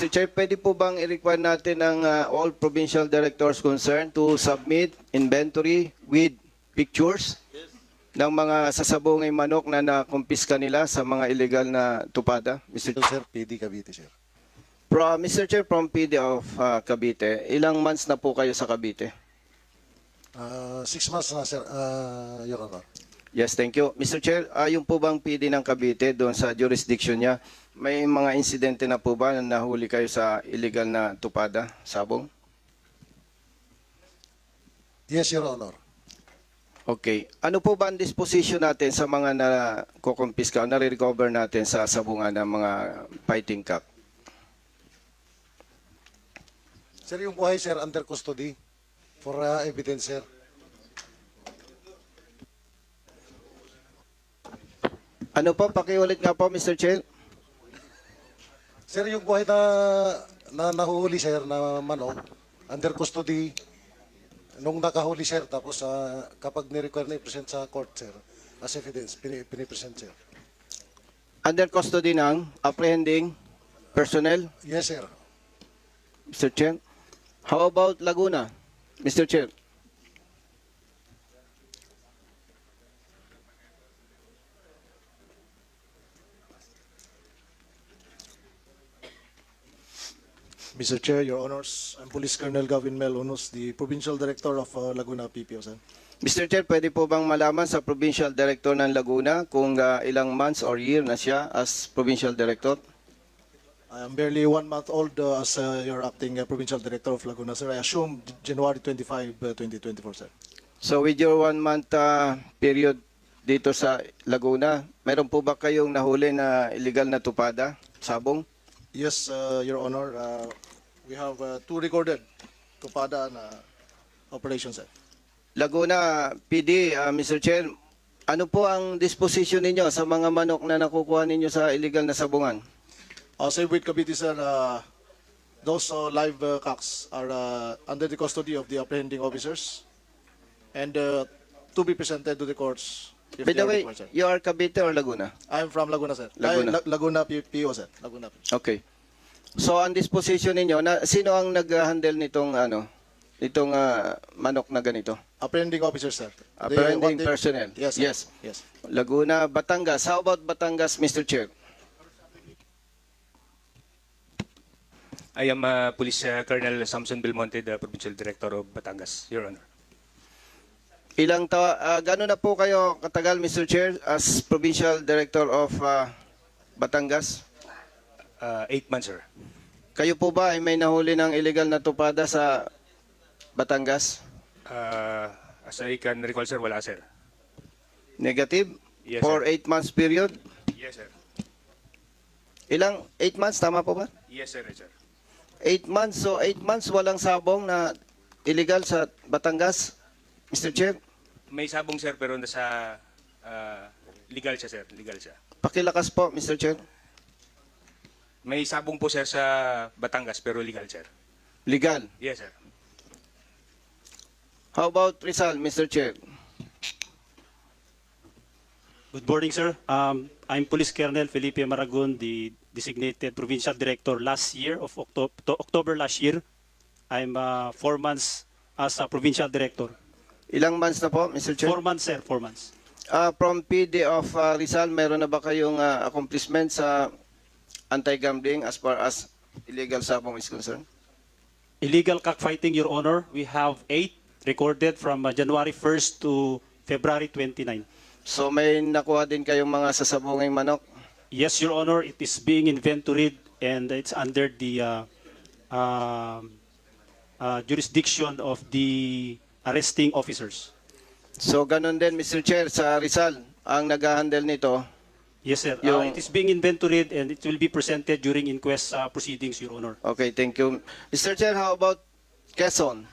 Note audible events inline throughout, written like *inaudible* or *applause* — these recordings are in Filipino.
Mr. Chair, pwede po bang i-require natin ang uh, all provincial directors concerned to submit inventory with pictures ng mga sasabungay manok na nakumpiska nila sa mga illegal na tupada? Mr. Sir, PD Cavite, sir. Pro, Mr. Chair, from PD of uh, Cavite, ilang months na po kayo sa Cavite? Ah, six months na, sir, Ah, Your Honor. Yes, thank you. Mr. Chair, uh, yung po bang PD ng Cavite doon sa jurisdiction niya, may mga insidente na po ba na nahuli kayo sa illegal na tupada, sabong? Yes, Your Honor. Okay. Ano po ba ang disposition natin sa mga na kukumpiska o nare-recover natin sa sabungan ng mga fighting cock? Sir, yung buhay, sir, under custody for ah, evidence, sir. Ano po? Pakiulit nga po, Mr. Chair. Sir, yung buhay na, na nahuhuli, sir, na manok, under custody, nung nakahuli, sir, tapos ah, kapag ni-require na i-present sa court, sir, as evidence, pini- pinipresent, sir. Under custody ng apprehending personnel, Yes, sir. Mr. Chair. How about Laguna, Mr. Chair? Mr. Chair, Your Honors, I'm Police Colonel Gavin Mel Unos, the Provincial Director of uh, Laguna PPO, sir. Mr. Chair, pwede po bang malaman sa Provincial Director ng Laguna kung ah, ilang months or year na siya as Provincial Director? I am barely one month old uh, as uh, your acting uh, Provincial Director of Laguna, sir. I assume January 25, uh, 2024, sir. So with your one month ah, period dito sa Laguna, meron po ba kayong nahuli na illegal na tupada, sabong? Yes, uh, Your Honor, uh, we have uh, two recorded Tupada na operations, sir. Laguna PD, ah, Mr. Chair, ano po ang disposition ninyo sa mga manok na nakukuha ninyo sa illegal na sabungan? Uh, same with Cavite, sir, uh, those uh, live uh, cocks are uh, under the custody of the apprehending officers and uh, to be presented to the courts if By the way, you are Cavite or Laguna? I'm from Laguna, sir. Laguna. Ay, La- Laguna PO, sir. Laguna. Okay. So ang disposition ninyo, na, sino ang nag-handle nitong ano, nitong ah, manok na ganito? Apprehending officer, sir. They- Apprehending what they- personnel. Yes, sir. Yes. Yes. Laguna, Batangas. How about Batangas, Mr. Chair? I am uh, Police uh, Colonel Samson Belmonte, the Provincial Director of Batangas, Your Honor. Ilang ta ah, gano'n na po kayo katagal, Mr. Chair, as Provincial Director of ah, Batangas? Uh, eight months, sir. Kayo po ba ay may nahuli ng illegal na tupada sa Batangas? Uh, as I can recall, sir, wala, sir. Negative? Yes, For sir. 8 months period? Yes, sir. Ilang? 8 months? Tama po ba? Yes, sir, yes, sir. 8 months. So 8 months walang sabong na illegal sa Batangas, Mr. Chair. May sabong, sir, pero nasa uh, legal siya, sir. Legal siya. Pakilakas po, Mr. Chair. May sabong po, sir, sa Batangas, pero legal, sir. Legal. Yes, sir. How about Rizal, Mr. Chair? Good morning, sir. Um, I'm Police Colonel Felipe Maragon, the designated provincial director last year of October, October last year. I'm uh, four months as a provincial director. Ilang months na po, Mr. Chair? Four months, sir. Four months. Ah, from PD of ah, Rizal, meron na ba kayong ah, accomplishment sa anti-gambling as far as illegal sabong is concerned? Illegal cockfighting, Your Honor. We have eight recorded from uh, January 1st to February 29. So may nakuha din kayong mga sasabunging manok? Yes, Your Honor. It is being inventoried and it's under the uh, um, uh, jurisdiction of the arresting officers. So ganun din, Mr. Chair, sa Rizal, ang nag-handle nito, Yes, sir. Yung- Uh, it is being inventoried and it will be presented during inquest uh, proceedings, Your Honor. Okay, thank you. Mr. Chair, how about Quezon?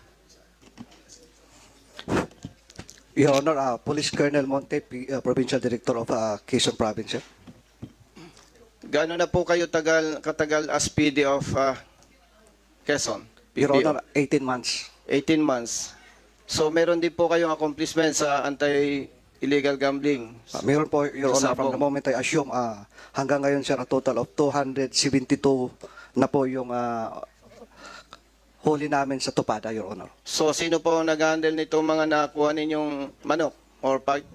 Your Honor, uh, Police Colonel Monte, P- uh, Provincial Director of uh, Quezon Province. sir. Gano'n na po kayo tagal, katagal as PD of ah, Quezon? Your? Honor, 18 months. 18 months. So meron din po kayong accomplishment sa anti-illegal gambling? Uh, meron po, Your Sa Honor, from the moment I assume, uh, hanggang ngayon, sir, a total of 272 na po yung ah, huli namin sa Tupada, Your Honor. So, sino po nag-handle nitong mga nakuha ninyong manok or pag,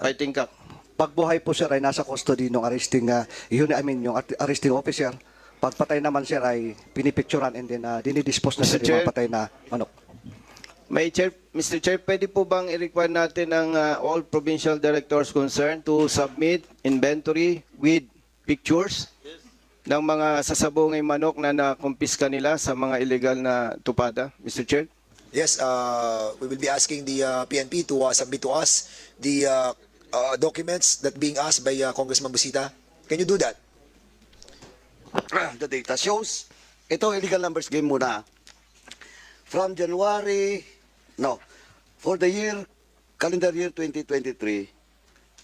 fighting cock? Pagbuhay po sir ay nasa custody ng arresting, uh, yun, I mean, yung arresting officer. Pagpatay naman sir ay pinipicturan and then uh, dinidispose na Chair. mga patay na manok. May chair, Mr. Chair, pwede po bang i-require natin ang uh, all provincial directors concerned to submit inventory with pictures ng mga sasabungay manok na nakumpiska nila sa mga illegal na tupada, Mr. Chair? Yes, uh, we will be asking the uh, PNP to uh, submit to us the uh, uh, documents that being asked by uh, Congressman Busita. Can you do that? *clears throat* the data shows, ito illegal numbers game muna. From January, no, for the year, calendar year 2023,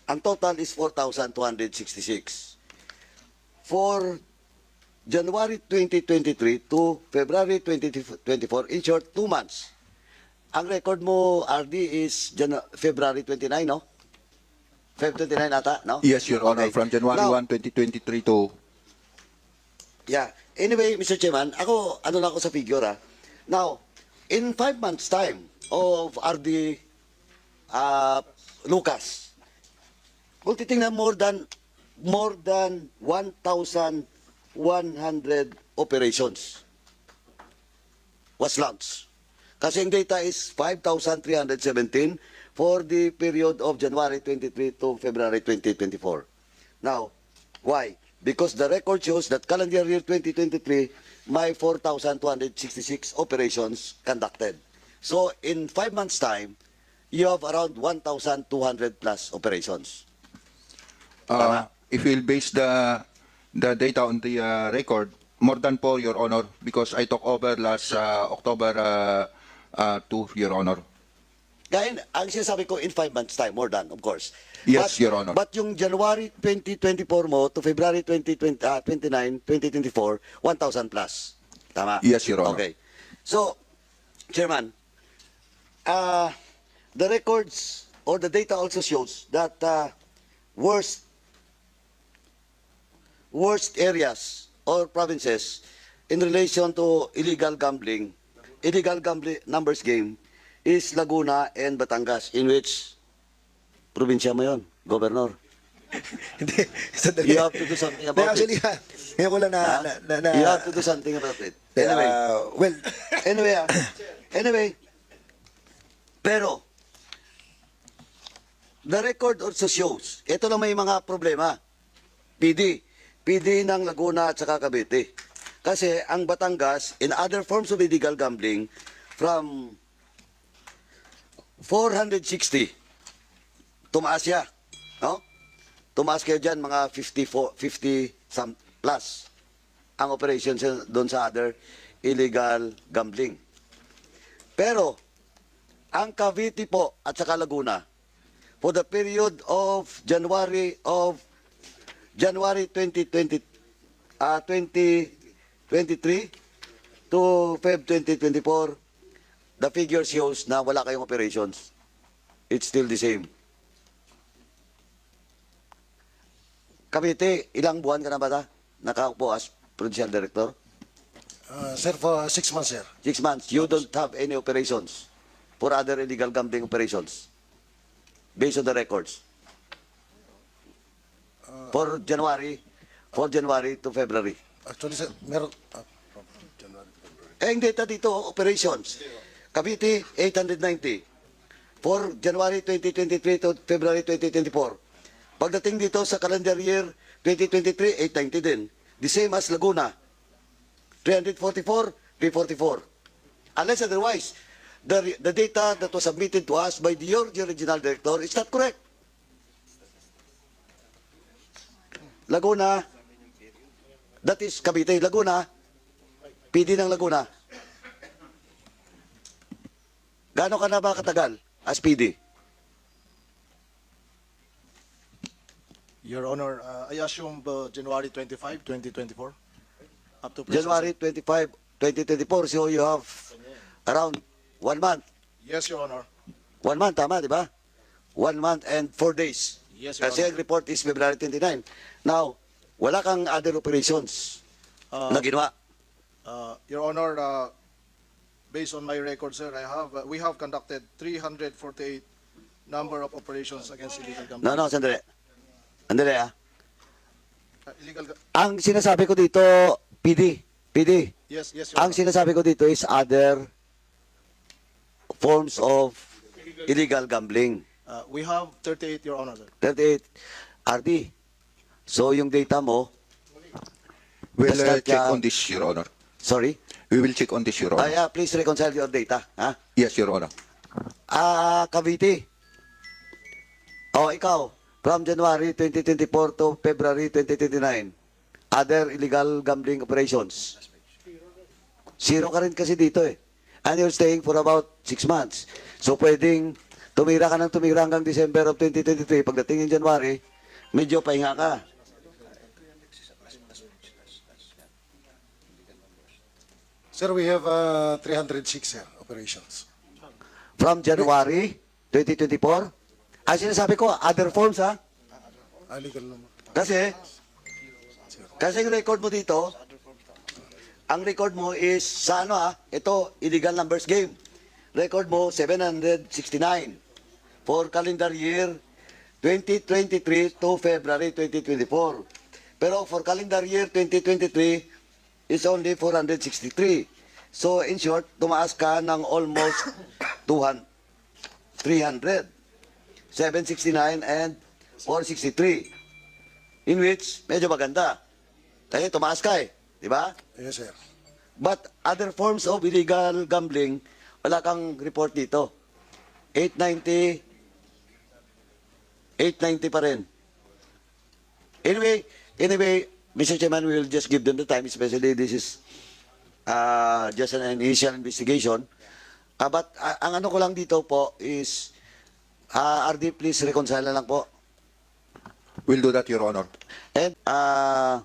ang total is 4,266. For January 2023 to February 2024, in short, two months. Ang record mo, RD, is Jan- February 29, no? Feb 29 ata, no? Yes, Your Honor, Okay. from January Now, 1, 2023 to Yeah. Anyway, Mr. Chairman, ako, ano lang ako sa figure, ah. Now, in five months' time of RD uh, Lucas, kung titingnan more than more than 1,100 operations was launched. Kasi ang data is 5,317 for the period of January 23 to February 2024. Now, why? Because the record shows that calendar year 2023, may 4,266 operations conducted. So, in five months' time, you have around 1,200 plus operations. Uh, if we'll base the the data on the uh, record, more than po, Your Honor, because I took over last uh, October uh, uh, 2, Your Honor. Kaya ang sinasabi ko in five months time, more than, of course. Yes, but, Your Honor. But yung January 2024 mo to February 2020, ah, 29, 2024, 1,000 plus. Tama? Yes, Your Honor. Okay. So, Chairman, uh, the records or the data also shows that uh, worst worst areas or provinces in relation to illegal gambling, illegal gambling numbers game is Laguna and Batangas in which probinsya mo yun, Governor. Hindi. Sandali. You have to do something about actually, it. ha, ngayon ko lang na, na, na, na you have to do something about it. Anyway, uh, well, anyway, ah. anyway, pero, the record also shows, ito lang may mga problema. PD, PD ng Laguna at saka Cavite. Kasi ang Batangas, in other forms of illegal gambling, from 460, tumaas siya. No? Tumaas kayo dyan, mga 54, 50 some plus ang operations doon sa other illegal gambling. Pero, ang Cavite po at saka Laguna, for the period of January of January 2020 uh, 2023 to Feb 2024, the figure shows na wala kayong operations. It's still the same. Cavite, ilang buwan ka na ba ta? Nakaupo as provincial director? Uh, sir, for six months, sir. Six months, you don't have any operations for other illegal gambling operations based on the records. For January, for January to February. Actually, sir, meron... ah, Eh, ang data dito, operations. Cavite, 890. For January 2023 to February 2024. Pagdating dito sa calendar year 2023, 890 din. The same as Laguna. 344, 344. Unless otherwise, the, the data that was submitted to us by the your regional director is not correct. Laguna, that is Cavite, Laguna, PD ng Laguna. Gaano ka na ba katagal as PD? Your Honor, uh, I assume uh, January 25, 2024? Up to January 25, 2024. So you have around one month. Yes, Your Honor. One month, tama, di ba? One month and four days. Yes, Your Kasi ang report is February 29. Now, wala kang other operations Uh, na ginawa? Uh, Your Honor, uh, based on my record, sir, I have, uh, we have conducted 348 number of operations against illegal. No, no, sandali. Sandali ah. Uh, Illegal, ga- Ang sinasabi ko dito, PD, PD, yes, yes, Your ang Honor. sinasabi ko dito is other forms of illegal gambling. Uh, We have 38, Your Honor, sir. 38 RD. So yung data mo, We'll uh, check uh, on this, Your Honor. sorry, We will check on this, Your ay, Honor. ah, please reconcile your data. Ha? Yes, Your Honor. Ah, Cavite. Oh, ikaw, from January 2024 to February 2029, other illegal gambling operations. Zero ka rin kasi dito eh. And you're staying for about six months. So pwedeng tumira ka ng tumira hanggang December of 2023. Pagdating ng January, medyo pahinga ka. Sir, we have uh, 306 sir, operations. From January 2024, ang sinasabi ko, other forms ha. Ah, legal naman. Kasi, kasi yung record mo dito, ang record mo is sa ano ah, ito, illegal numbers game. Record mo 769 for calendar year 2023 to February 2024. Pero for calendar year 2023 is only 463. So in short, tumaas ka ng almost 200, 300. 769 and 463. In which, medyo maganda. Kasi tumaas ka eh. Di ba? Yes, sir. But other forms of illegal gambling, wala kang report dito. 890, 890 pa rin. Anyway, anyway, Mr. Chairman, we will just give them the time, especially this is uh, just an initial investigation. Ah, but ah, ang ano ko lang dito po is, uh, RD, please reconcile na lang po. We'll do that, Your Honor. And uh,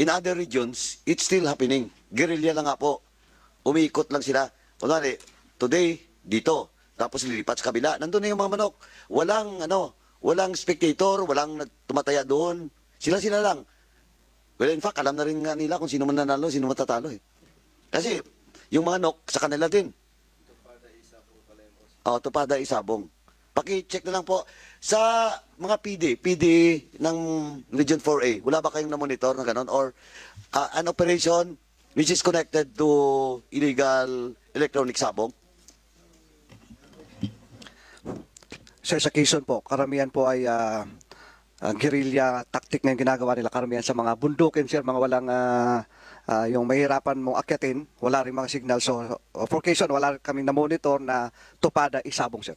in other regions, it's still happening. Guerrilla na nga po. Umiikot lang sila. Kunwari, today, dito. Tapos lilipat sa kabila. Nandun na yung mga manok. Walang, ano, walang spectator, walang nagtumataya doon. Sila-sila lang. Well, in fact, alam na rin nga nila kung sino man nanalo, sino matatalo eh. Kasi, yung manok, sa kanila din. Oh, Tupada Isabong. Paki-check na lang po. Sa mga PD, PD ng Region 4A, wala ba kayong na-monitor na gano'n? Or uh, an operation which is connected to illegal electronic sabong? Sir, sa Quezon po, karamihan po ay ah, ah, guerrilla tactic na yung ginagawa nila. Karamihan sa mga bundukin, sir, mga walang ah, ah, yung mahirapan mong akyatin, wala rin mga signal. So, uh, for Quezon, wala kaming na-monitor na tupada isabong, sir.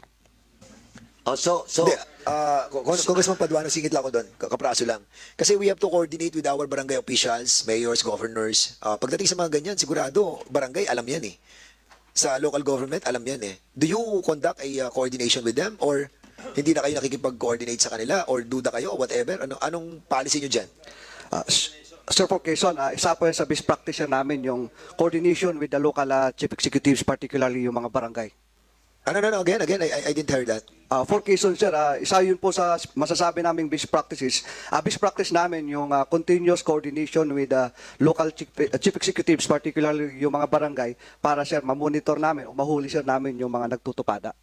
Oh, so, so, Hindi, Kung- Kung- Congressman Paduano, singit lang ako doon, kapraso lang. Kasi we have to coordinate with our barangay officials, mayors, governors. Ah, pagdating sa mga ganyan, sigurado, barangay, alam yan eh. Sa local government, alam yan eh. Do you conduct a ah, coordination with them or hindi na kayo nakikipag-coordinate sa kanila or duda kayo or whatever? Ano, anong policy nyo dyan? S- sir, for Quezon, ah, isa po yan sa best practice namin yung coordination with the local ah, chief executives, particularly yung mga barangay. Ano, no, no, again, again, I, I- I didn't hear that. Uh, for Quezon, sir, ah, isa yun po sa masasabi naming best practices. Uh, best practice namin yung ah, continuous coordination with the local chief, uh, chief executives, particularly yung mga barangay, para sir, mamonitor namin o mahuli sir namin yung mga nagtutupada.